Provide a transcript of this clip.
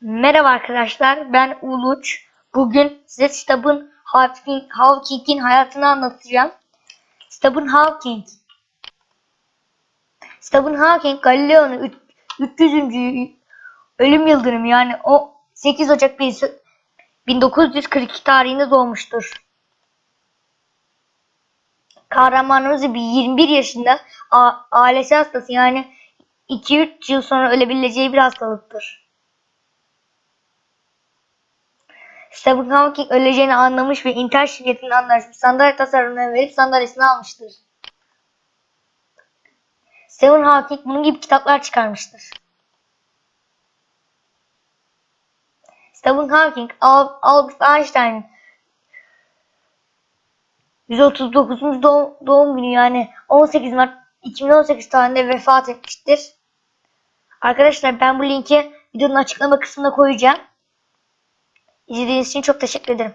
Merhaba arkadaşlar, ben Uluç. Bugün size Stephen Hawking, Hawking'in hayatını anlatacağım. Stephen Hawking. Stephen Hawking, Galileo'nun üç- 300. y- ölüm yıldönümü yani o 8 Ocak 1942 tarihinde doğmuştur. Kahramanımız bir 21 yaşında ailesi hastası yani 2-3 yıl sonra ölebileceği bir hastalıktır. Stephen Hawking öleceğini anlamış ve intihar şirketinin anlaşmış sandalye tasarımını verip sandalyesini almıştır. Stephen Hawking bunun gibi kitaplar çıkarmıştır. Stephen Hawking, Al- Albert Einstein 139. doğum, doğum günü yani 18 Mart 2018 tarihinde vefat etmiştir. Arkadaşlar ben bu linki videonun açıklama kısmına koyacağım. İzlediğiniz için çok teşekkür ederim.